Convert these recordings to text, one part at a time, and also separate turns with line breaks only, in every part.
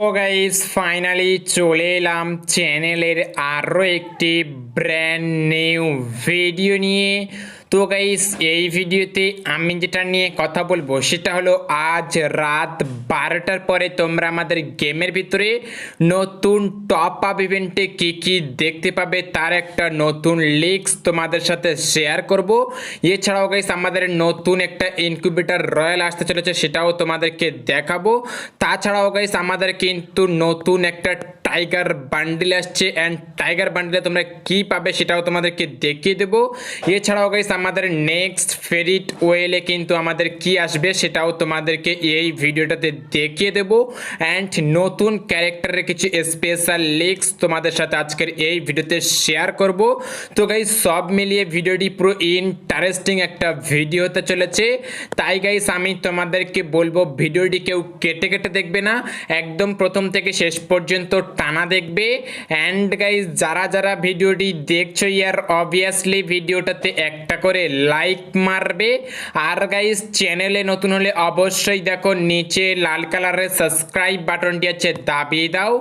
Guys finally চলে এলাম চ্যানেলের আরও একটি ব্র্যান্ড নিউ ভিডিও নিয়ে। তো গাইস এই ভিডিওতে আমি যেটা নিয়ে কথা বলব, সেটা হলো আজ রাত বারোটার পরে তোমরা আমাদের গেমের ভিতরে নতুন টপ আপ ইভেন্টে কী কী দেখতে পাবে তার একটা নতুন লিক্স তোমাদের সাথে শেয়ার করব। এছাড়াও গাইস আমাদের নতুন একটা ইনকিউবেটর রয়্যাল আসতে চলেছে, সেটাও তোমাদেরকে দেখাবো। তাছাড়াও গাইস আমাদের কিন্তু নতুন একটা টাইগার বান্ডিল আসছে অ্যান্ড টাইগার বান্ডিলে তোমরা কি পাবে সেটাও তোমাদেরকে দেখিয়ে দেবো। এছাড়াও গাইস আমাদের নেক্সট ফেরিট ওয়েলে কিন্তু আমাদের কি আসবে সেটাও তোমাদেরকে এই ভিডিওটাতে দেখিয়ে দেবো। অ্যান্ড নতুন ক্যারেক্টারের কিছু স্পেশাল লিক্স তোমাদের সাথে আজকের এই ভিডিওতে শেয়ার করব। তো গাইস সব মিলিয়ে ভিডিওটি পুরো ইন্টারেস্টিং একটা ভিডিও হতে চলেছে। তাই গাইস আমি তোমাদেরকে বলব, ভিডিওটি কেউ কেটে কেটে দেখবে না। একদম প্রথম থেকে শেষ পর্যন্ত টানা দেখবে। অ্যান্ড গাইস যারা যারা ভিডিওটি দেখছ, ইয়ার অবভিয়াসলি ভিডিওটাতে একটা করে লাইক মারবে। আর গাইস চ্যানেলে নতুন হলে অবশ্যই দেখো, নিচে লাল কালারের সাবস্ক্রাইব বাটনটি আছে, দাবিয়ে দাও।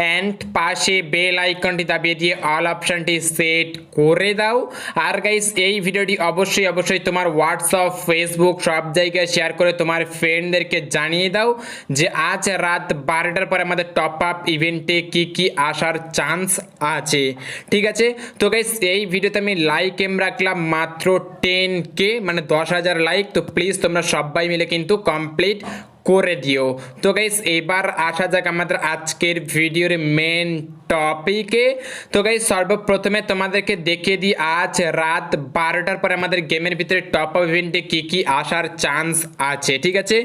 অ্যান্ড পাশে বেল আইকনটি দাবিয়ে দিয়ে অল অপশনটি সেট করে দাও। আর গাইস এই ভিডিওটি অবশ্যই অবশ্যই তোমার হোয়াটসঅ্যাপ ফেসবুক সব জায়গায় শেয়ার করে তোমার ফ্রেন্ডদেরকে জানিয়ে দাও যে আজ রাত বারোটার পরে আমাদের টপ আপ ইভেন্টে কি কি আসার চান্স আছে। ঠিক আছে? তো গাইস এই ভিডিওতে আমি লাইক এম রাখলাম, মাত্র টেন কে মানে দশ হাজার লাইক তো প্লিজ তোমরা সবাই মিলে কিন্তু কমপ্লিট করে দিও। তো গাইস এবার আসা যাক আমাদের আজকের ভিডিওর মেন টপিকে তো গাইস সর্বপ্রথমে তোমাদেরকে দেখিয়ে দিই, আজ রাত বারোটার পরে আমাদের গেমের ভিতরে টপ আপ ইভেন্টে কী কী আসার চান্স আছে, ঠিক আছে?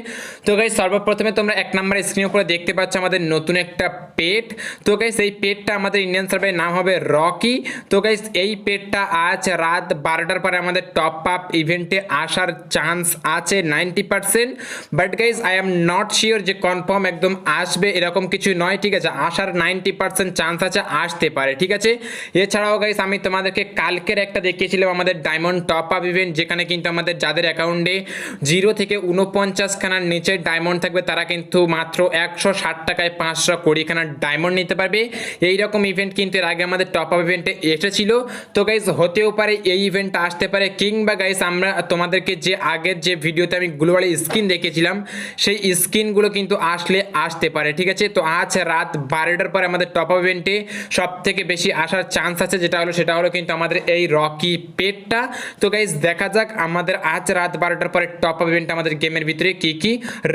তো গাইস সর্বপ্রথমে তোমরা এক নম্বর স্ক্রিনের উপরে দেখতে পাচ্ছ আমাদের নতুন একটা পেট তো গাইস এই পেটটা আমাদের ইন্ডিয়ান সার্ভে নাম হবে রকি তো গাইস এই পেটটা আজ রাত বারোটার পরে আমাদের টপ আপ ইভেন্টে আসার চান্স আছে ninety percent but guys I am not sure যে কনফার্ম একদম আসবে, এরকম কিছু নয়, ঠিক আছে? আসার নাইনটি পার্সেন্ট চান্স আছে আসতে পারে, ঠিক আছে? এছাড়াও গাইস আমি তোমাদেরকে কালকের একটা দেখিয়েছিলাম আমাদের ডায়মন্ড টপ আপ ইভেন্ট যেখানে কিন্তু আমাদের যাদের অ্যাকাউন্টে জিরো থেকে উনপঞ্চাশখানার নিচে ডায়মন্ড থাকবে, তারা কিন্তু মাত্র একশো ষাট টাকায় পাঁচশো কুড়িখানা ডায়মন্ড নিতে পারবে। এই রকম ইভেন্ট কিন্তু এর আগে আমাদের টপ আপ ইভেন্টে এসেছিল। তো গাইস হতেও পারে এই ইভেন্টটা আসতে পারে, কিংবা গাইস আমরা তোমাদেরকে যে আগের যে ভিডিওতে আমি গ্লোবালি স্ক্রিন দেখেছিলাম সেই স্ক্রিনগুলো কিন্তু আসলে আসতে পারে, ঠিক আছে? তো আজ রাত বারোটার পরে আমাদের টপ আপ ইভেন্টে সব থেকে বেশি আসার চান্স আছে, যেটা হলো, সেটা হলো কিন্তু আমাদের এই রকি পেটটা। তো গাইস দেখা যাক আমাদের আজ রাত বারোটার পরে টপ আপ ইভেন্ট আমাদের গেমের ভিতরে কি কি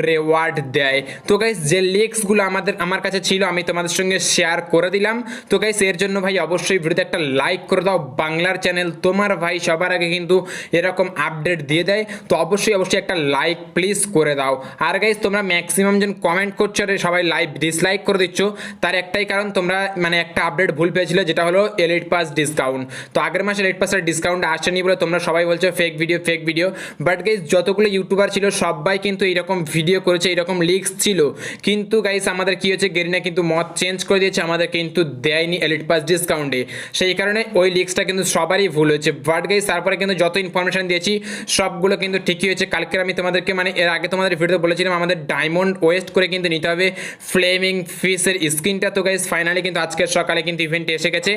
রেওয়ার্ড দেয়। তো গাইস যে লিক্সগুলো আমাদের, আমার কাছে ছিল, আমি তোমাদের সঙ্গে শেয়ার করে দিলাম। তো গাইস এর জন্য ভাই অবশ্যই ভিডিওতে একটা লাইক করে দাও। বাংলার চ্যানেল তোমার ভাই সবার আগে কিন্তু এরকম আপডেট দিয়ে দেয়। তো অবশ্যই অবশ্যই একটা লাইক প্লিজ করে দাও। আর গাইস তোমরা ম্যাক্সিমাম জন কমেন্ট করছ, আর সবাই লাইভ ডিসলাইক করে দিচ্ছ। তার একটাই কারণ, তোমরা মানে একটা আপডেট ভুল পেয়েছিলে, যেটা হলো এলিট পাস ডিসকাউন্ট তো আগের মাসে এলিট পাসের ডিসকাউন্ট আসেনি বলে তোমরা সবাই বলছো fake video fake video but guys যতগুলো ইউটিউবার ছিল, সবাই কিন্তু এইরকম ভিডিও করেছে, এইরকম লিক্স ছিল। কিন্তু গাইস আমাদের কি হয়েছে গেরিনা কিন্তু মত চেঞ্জ করে দিয়েছে, আমাদের কিন্তু দেয়নি এলিট পাস ডিসকাউন্টে সেই কারণে ওই লিক্সটা কিন্তু সবারই ভুল হয়েছে। বাট গাইজ তারপরে কিন্তু যত ইনফরমেশন দিয়েছি, সবগুলো কিন্তু ঠিকই হয়েছে। কালকে আমি তোমাদেরকে মানে এর আগে তোমাদের ভিডিওতে বলেছিলাম, আমাদের ডায়মন্ড ওয়েস্ট করে কিন্তু নিতে হবে। ফ্লেমিং ফিসের স্কিনটা তো গাইস ফাইনালি কিন্তু আজকের সকালে কিন্তু ইভেন্ট এসে গেছে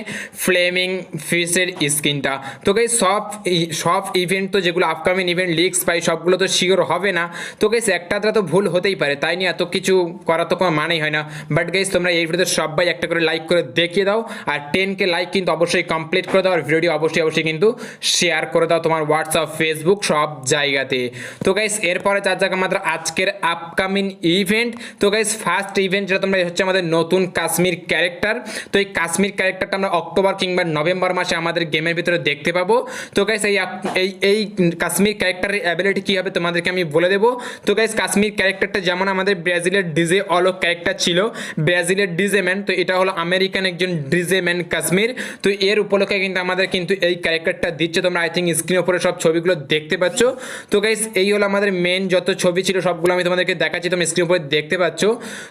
ফ্লেমিং ফিসের স্কিনটা তো গাইস সব সব ইভেন্ট তো যেগুলো আপকামিং ইভেন্ট লিক্স পাই সবগুলো তো শিওর হবে না। তো গাইস একটা তো ভুল হতেই পারে, তাই নিয়ে এত কিছু করা তো কোনো মানেই হয় না। বাট গাইস তোমরা এই ভিডিওতে সবাই একটা করে লাইক করে দেখিয়ে দাও, আর টেন কে লাইক কিন্তু অবশ্যই কমপ্লিট করে দাও, আর ভিডিওটি অবশ্যই অবশ্যই কিন্তু শেয়ার করে দাও তোমার হোয়াটসঅ্যাপ ফেসবুক সব জায়গাতে। তো গাইস এরপরে যার যাক আমাদের আজকের আপকামিং ইভেন্ট তো গাইস ফার্স্ট ইভেন্ট যেটা তোমরা হচ্ছে আমাদের নতুন কাশ্মীর ক্যারেক্টার তো এই কাশ্মীর ক্যারেক্টারটা আমরা অক্টোবর কিংবা নভেম্বর মাসে আমাদের গেমের ভিতরে দেখতে পাবো। তো গাইস এই এই এই কাশ্মীর ক্যারেক্টারের অ্যাবিলিটি কী হবে তোমাদেরকে আমি বলে দেবো। তো গাইস কাশ্মীর ক্যারেক্টারটা যেমন আমাদের ব্রাজিলের ডিজে অলক ক্যারেক্টার ছিল, ব্রাজিলের ডিজে ম্যান তো এটা হলো আমেরিকান একজন ডিজে ম্যান কাশ্মীর। তো এর উপলক্ষে কিন্তু আমাদের কিন্তু এই ক্যারেক্টারটা দিচ্ছে। তোমরা আই থিঙ্ক স্ক্রিনের উপরে সব ছবিগুলো দেখতে পাচ্ছ। তো গাইস এই হলো আমাদের মেন যত ছবি ছিল, সবগুলো আমি তোমাদেরকে দেখাচ্ছি তোমরা স্ক্রিনের উপরে দেখতে পাচ্ছ।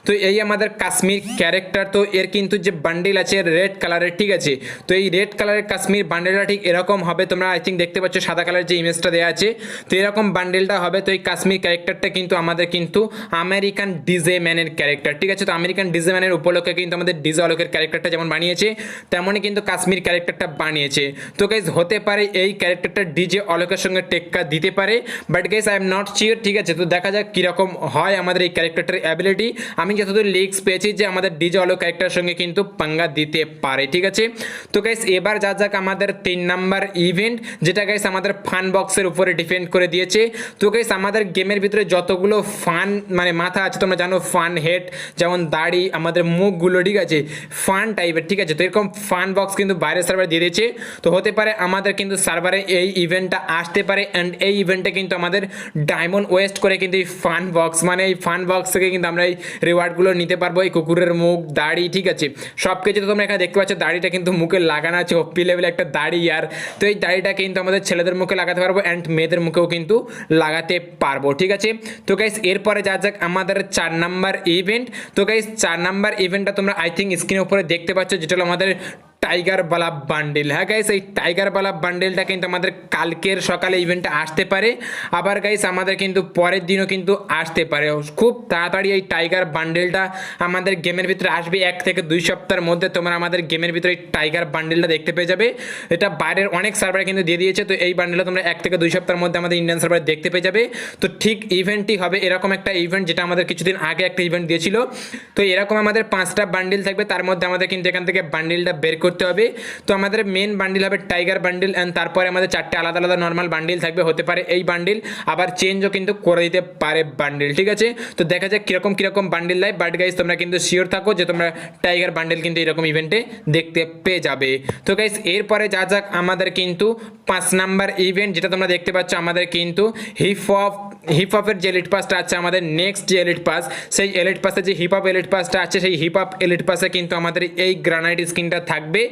তো এই আমাদের কাশ্মীর ক্যারেক্টার তো এর কিন্তু যে বান্ডিল আছে রেড কালারের ঠিক আছে? তো এই রেড কালারের কাশ্মীর বান্ডেলটা ঠিক এরকম হবে। তোমরা আই থিঙ্ক দেখতে পাচ্ছ সাদা কালারের যে ইমেজটা দেওয়া আছে। তো এরকম বান্ডেলটা হবে। তো এই কাশ্মীর ক্যারেক্টারটা কিন্তু আমাদের কিন্তু আমেরিকান ডিজে ম্যানের ক্যারেক্টার ঠিক আছে? তো আমেরিকান ডিজে ম্যানের উপলক্ষে কিন্তু আমাদের ডিজে অলোকের ক্যারেক্টারটা যেমন বানিয়েছে, তেমনই কিন্তু কাশ্মীর ক্যারেক্টারটা বানিয়েছে। তো গাইজ হতে পারে এই ক্যারেক্টারটা ডিজে অলোকের সঙ্গে টেক্কা দিতে পারে but guys I am not sure ঠিক আছে? তো দেখা যাক কীরকম হয় আমাদের এই ক্যারেক্টারটার অ্যাবিলিটি আমি যতদূর লিক্স পেয়েছি যে আমাদের ডিজে অলোক ক্যারেক্টারের সঙ্গে কিন্তু পাঙ্গা দিতে পারে, ঠিক আছে? তো গাইজ এবার যা যাক আমাদের তিন নাম্বার ইভেন্ট যেটা গাইজ আমাদের ফান বক্সের উপরে ডিপেন্ড করে দিয়েছে। তো গাইজ আমাদের গেমের ভিতরে যতগুলো ফান মানে মাথা আছে, তোমরা জানো ফান হেড যেমন দাড়ি, আমাদের মুখগুলো, ঠিক আছে? ফান টাইপের ঠিক আছে? তো এরকম ফান বক্স কিন্তু বাইরের সার্ভারে দিয়ে দিয়েছে। তো হতে পারে আমাদের কিন্তু সার্ভারে এই ইভেন্টটা আসতে পারে অ্যান্ড এই ইভেন্টে কিন্তু আমাদের ডায়মন্ড ওয়েস্ট করে কিন্তু এই ফান বক্স মানে এই ফান বক্স থেকে কিন্তু আমরা এই রিওয়ার্ডগুলো নিতে পারব, এই কুকুরের মুখ, দাড়ি, ঠিক আছে? সব কিছু তোমরা এখানে দেখতে পাচ্ছ, দাড়িটা কিন্তু মুখে লাগানো আছে ওপি লেভেলের একটা দাড়ি, আর তো এই দাড়িটা কিন্তু আমাদের ছেলেদের মুখে লাগাতে পারব অ্যান্ড মেয়েদের মুখেও কিন্তু লাগাতে পারব, ঠিক আছে? তো গাইস এরপরে যা যাক আমাদের চার নাম্বার ইভেন্ট তো গাইস চার নাম্বার ইভেন্টটা তোমরা আই থিঙ্ক স্ক্রিনের উপরে দেখতে পাচ্ছ, যেটা হলো আমাদের টাইগার বালা বান্ডেল হ্যাঁ গাইস এই টাইগার বালা বান্ডেলটা কিন্তু আমাদের কালকের সকালে ইভেন্টে আসতে পারে। আবার গাইস আমাদের কিন্তু পরের দিনও কিন্তু আসতে পারে। খুব তাড়াতাড়ি এই টাইগার বান্ডেলটা আমাদের গেমের ভিতরে আসবে। এক থেকে দুই সপ্তাহের মধ্যে তোমরা আমাদের গেমের ভিতরে এই টাইগার বান্ডেলটা দেখতে পেয়ে যাবে। এটা বাইরের অনেক সার্ভারে কিন্তু দিয়ে দিয়েছে। তো এই বান্ডেলটা তোমরা এক থেকে দুই সপ্তাহের মধ্যে আমাদের ইন্ডিয়ান সার্ভারে দেখতে পেয়ে যাবে। তো ঠিক ইভেন্টই হবে এরকম একটা ইভেন্ট যেটা আমাদের কিছুদিন আগে একটা ইভেন্ট দিয়েছিল। তো এরকম আমাদের পাঁচটা বান্ডিল থাকবে। তার মধ্যে আমাদের কিন্তু এখান থেকে বান্ডিলটা বের করতে হবে। তো আমাদের মেন বান্ডিল হবে টাইগার বান্ডিল অ্যান্ড তারপরে আমাদের চারটে আলাদা আলাদা নর্মাল বান্ডিল থাকবে, হতে পারে এই বান্ডিল আবার চেঞ্জও কিন্তু করে দিতে পারে বান্ডিল ঠিক আছে? তো দেখা যাক কীরকম কীরকম বান্ডিল দেয় বাট গাইজ তোমরা কিন্তু শিওর থাকো যে তোমরা টাইগার বান্ডিল কিন্তু এরকম ইভেন্টে দেখতে পেয়ে যাবে। তো গাইজ এরপরে যা যাক, আমাদের কিন্তু পাঁচ নাম্বার ইভেন্ট যেটা তোমরা দেখতে পাচ্ছ, আমাদের কিন্তু হিপ হপ হিপ হপের যে এলিট পাসটা আছে, আমাদের নেক্সট যে এলিট পাস সেই এলিট পাসে যে হিপ হপ এলিট পাসটা আছে, সেই হিপ হপ এলিট পাসে কিন্তু আমাদের এই গ্রানাইট স্কিনটা থাকবে।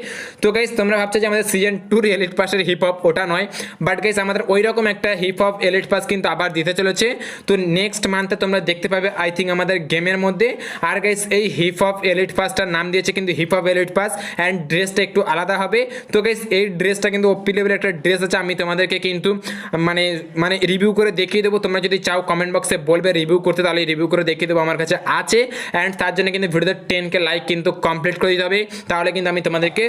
তো গাইস তোমরা ভাবছ যে আমাদের সিজন টুর এলিট পাসের হিপ হপ ওটা নয় বাট গাইস আমাদের ওই রকম একটা হিপ হপ এলিট পাস কিন্তু আবার দিতে চলেছে। তো নেক্সট মান্থে তোমরা দেখতে পাবে আই থিঙ্ক আমাদের গেমের মধ্যে। আর গাইস এই হিপ হপ এলিট পাসটার নাম দিয়েছে কিন্তু hip hop elite pass and ড্রেসটা একটু আলাদা হবে। তো গাইস এই ড্রেসটা কিন্তু ওপি লেভেলের একটা ড্রেস আছে, আমি তোমাদেরকে কিন্তু মানে মানে রিভিউ করে দেখিয়ে দেবো, তোমরা যদি চাও কমেন্ট বক্সে বলবে রিভিউ করতে, তাহলে রিভিউ করে দেখিয়ে দেবো আমার কাছে আছে। অ্যান্ড তার জন্য কিন্তু ভিডিওতে টেন কে লাইক কিন্তু কমপ্লিট করে দিতে হবে। তাহলে কিন্তু আমি তোমাদেরকে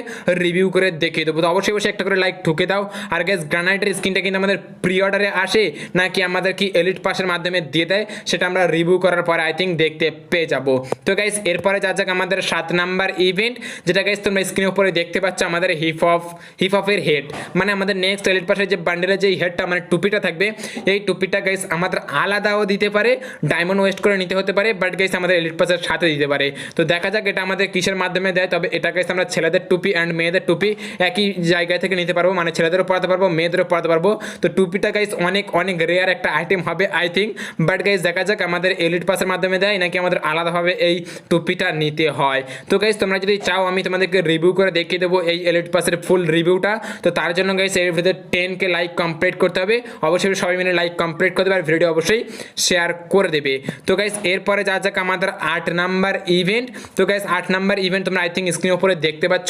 রিভিউ করে দেখিয়ে দেবো। তো অবশ্যই অবশ্যই একটা করে লাইক ঠুকে দাও। আর গ্যাস গ্রানাইটের স্কিনটা কিন্তু আমাদের প্রি অর্ডারে আসে, নাকি আমাদের কি এলিট পাসের মাধ্যমে দিয়ে দেয়, সেটা আমরা রিভিউ করার পরে আই থিঙ্ক দেখতে পেয়ে যাব। তো গাইস এরপরে যা যাক আমাদের সাত নাম্বার ইভেন্ট যেটা গাইস তোমরা স্ক্রিনের উপরে দেখতে পাচ্ছ আমাদের হিপ হপ হিপ হপের হেড মানে আমাদের নেক্সট এলিট পাসের যে বান্ডেলের যে হেডটা মানে টুপিটা থাকবে, এই টুপিটা গাইস আমাদের আলাদাও দিতে পারে ডায়মন্ড ওয়েস্ট করে নিতে হতে পারে বাট গাইস আমাদের এলিট পাসের সাথে দিতে পারে। তো দেখা যাক এটা আমাদের কিসের মাধ্যমে দেয়, তবে এটা গাইস আমরা ছেলেদের টুপি অ্যান্ড মেয়েদের টুপি একই জায়গা থেকে নিতে পারব মানে ছেলেদেরও পড়াতে পারব, মেয়েদেরও পড়াতে পারব। তো টুপিটা গাইস অনেক অনেক রেয়ার একটা আইটেম হবে আই থিঙ্ক বাট গাইস দেখা যাক আমাদের এলিট পাসের মাধ্যমে দেয়, নাকি আমাদের আলাদাভাবে এই টুপিটা নিতে হয়। তো গাইস তোমরা যদি চাও আমি তোমাদেরকে রিভিউ করে দেখিয়ে দেবো এই এলিট পাসের ফুল রিভিউটা তো তার জন্য গাইস এর ভিতরে টেন কে লাইক কমপ্লিট করতে হবে। অবশ্যই সবাই মিলে লাইক কমপ্লিট করতে হবে আর ভিডিও অবশ্যই শেয়ার করে দেবে। তো গাইস এরপরে যা যাক আমাদের আট নাম্বার ইভেন্ট তো গাইস আট নাম্বার ইভেন্ট তোমরা আই থিঙ্ক স্ক্রিনের উপরে দেখতে পাচ্ছ।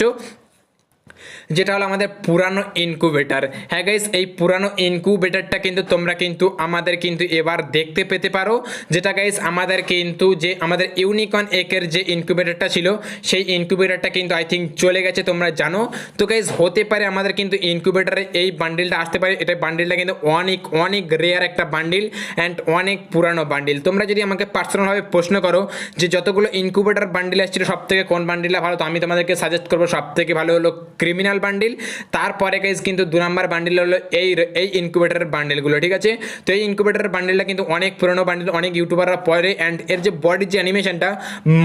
যেটা হলো আমাদের পুরানো ইনকুবেটার হ্যাঁ গাইস এই পুরানো ইনকুবেটারটা কিন্তু তোমরা কিন্তু আমাদের কিন্তু এবার দেখতে পেতে পারো। যেটা গাইস আমাদের কিন্তু যে, আমাদের ইউনিকন একের যে ইনকুবেটারটা ছিল, সেই ইনকুবেটারটা কিন্তু আই থিঙ্ক চলে গেছে, তোমরা জানো। তো গাইস হতে পারে আমাদের কিন্তু ইনকুবেটারে এই বান্ডিলটা আসতে পারে। এটা বান্ডিলটা কিন্তু অনেক অনেক রেয়ার একটা বান্ডিল অ্যান্ড অনেক পুরানো বান্ডিল তোমরা যদি আমাকে পার্সোনালভাবে প্রশ্ন করো যে যতগুলো ইনকুবেটার বান্ডিল আসছিল সব থেকে কোন বান্ডিলটা ভালো, তো আমি তোমাদেরকে সাজেস্ট করব সব থেকে ভালো হলো ক্রিমিনাল বান্ডিল তারপরে গাইজ কিন্তু দু নম্বর বান্ডিল হলো এই এই ইনকুবেটারের বান্ডিলগুলো ঠিক আছে? তো এই ইনকুবেটারের বান্ডিলটা কিন্তু অনেক পুরনো বান্ডিল অনেক ইউটিউবাররা পরে অ্যান্ড এর যে বডির যে অ্যানিমেশনটা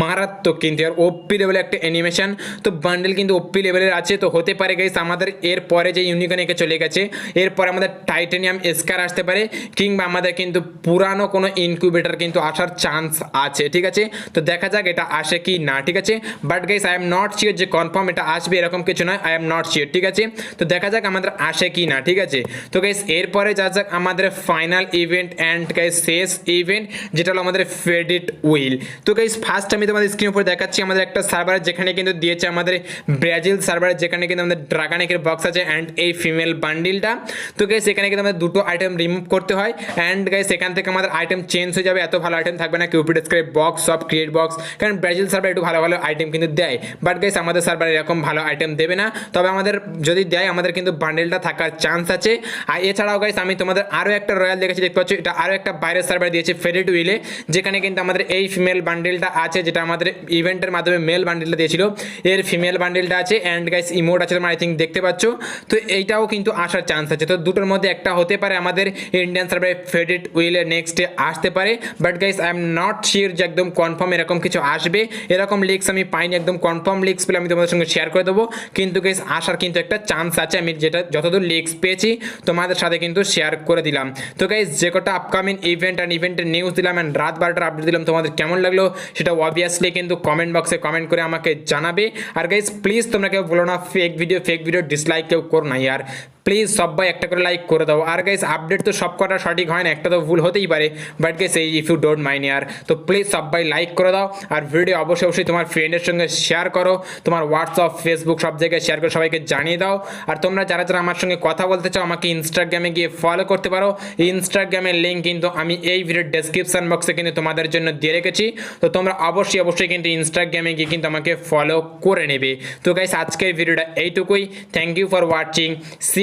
মারাত্মক কিন্তু, আর ওপি লেভেলের একটা অ্যানিমেশন তো বান্ডিল কিন্তু ওপি লেভেলের আছে, তো হতে পারে গাইজ আমাদের এর পরে যে ইউনিকন একে চলে গেছে, এরপরে আমাদের টাইটেনিয়াম স্কার আসতে পারে, কিংবা আমাদের কিন্তু পুরানো কোনো ইনকিউবেটার কিন্তু আসার চান্স আছে, ঠিক আছে? তো দেখা যাক এটা আসে কি না, ঠিক আছে? But guys I am not sure যে কনফার্ম এটা আসবে এরকম কিছু নয়। আই এম নট শিওর ঠিক আছে? তো দেখা যাক আমাদের আসে কি না, ঠিক আছে? তো গাইস এরপরে যা যাক আমাদের ফাইনাল ইভেন্ট অ্যান্ড গাইস শেষ ইভেন্ট যেটা হলো আমাদের ফেডিট উইল তো গাইস ফার্স্ট আমি তোমাদের স্ক্রিন উপরে দেখাচ্ছি, আমাদের একটা সার্ভার যেখানে কিন্তু দিয়েছে আমাদের ব্রাজিল সার্ভার যেখানে কিন্তু আমাদের ড্রাগানিকের বক্স আছে অ্যান্ড এই ফিমেল বান্ডিলটা তো গাইস এখানে কিন্তু আমাদের দুটো আইটেম রিমুভ করতে হয় অ্যান্ড গাইস এখান থেকে আমাদের আইটেম চেঞ্জ হয়ে যাবে, এত ভালো আইটেম থাকবে না কিউপিড স্ক্রাইব বক্স সব ক্রিয়েট বক্স কারণ ব্রাজিল সার্ভার একটু ভালো ভালো আইটেম কিন্তু দেয়। বাট গাইস আমাদের সার্ভার এরকম ভালো আইটেম দেবে না। তবে আমাদের যদি দেয়, আমাদের কিন্তু বান্ডেলটা থাকার চান্স আছে। আর এছাড়াও গাইস আমি তোমাদের আরও একটা রয়্যাল দেখেছি দেখতে পাচ্ছ? এটা আরও একটা বাইরের সার্ভার দিয়েছে ফেরিট উইলে যেখানে কিন্তু আমাদের এই ফিমেল বান্ডেলটা আছে, যেটা আমাদের ইভেন্টের মাধ্যমে মেল বান্ডেলটা দিয়েছিল। এর ফিমেল বান্ডেলটা আছে অ্যান্ড গাইস ইমোট আছে, তোমরা আই থিঙ্ক দেখতে পাচ্ছ। তো এইটাও কিন্তু আসার চান্স আছে। তো দুটোর মধ্যে একটা হতে পারে আমাদের ইন্ডিয়ান সার্ভারে ফেডিট উইলে নেক্সটে আসতে পারে। But guys I am not sure যে একদম কনফার্ম এরকম কিছু আসবে। এরকম লিক্স আমি পাইনি, একদম কনফার্ম লিক্স পেলে আমি তোমাদের সঙ্গে শেয়ার করে দেবো। কিন্তু গাইস আসার কিন্তু একটা চান্স আছে। আমি যেটা যতদূর লিক্স পেয়েছি, তোমাদের সাথে কিন্তু শেয়ার করে দিলাম। তো গাইজ যে কটা আপকামিং ইভেন্ট অ্যান্ড ইভেন্টের নিউজ দিলাম অ্যান্ড রাত বারোটার আপডেট দিলাম, তোমাদের কেমন লাগল? সেটা অবভিয়াসলি কিন্তু কমেন্ট বক্সে কমেন্ট করে আমাকে জানাবে। আর গাইস প্লিজ তোমরা কেউ বলো না fake video fake video dislike কেউ করো না, ইয়ার। প্লিজ সবাই একটা করে লাইক করে দাও। আর গাইস আপডেট তো সব কটা সঠিক হয় না, একটা তো ভুল হতেই পারে। বাট গাইস এই ইফ ইউ ডোন্ট মাইন্ড ইয়ার তো প্লিজ সবাই লাইক করে দাও। আর ভিডিও অবশ্যই অবশ্যই তোমার ফ্রেন্ডের সঙ্গে শেয়ার করো। তোমার হোয়াটসঅ্যাপ ফেসবুক সব জায়গায় শেয়ার করে সবাইকে জানিয়ে দাও। আর তোমরা যারা যারা আমার সঙ্গে কথা বলতে চাও, আমাকে ইনস্টাগ্রামে গিয়ে ফলো করতে পারো। ইনস্টাগ্রামের লিঙ্ক কিন্তু আমি এই ভিডিওর ডেসক্রিপশন বক্সে কিন্তু তোমাদের জন্য দিয়ে রেখেছি। তো তোমরা অবশ্যই অবশ্যই কিন্তু ইনস্টাগ্রামে গিয়ে কিন্তু আমাকে ফলো করে নেবে। তো গাইস আজকের ভিডিওটা এইটুকুই। Thank you for watching see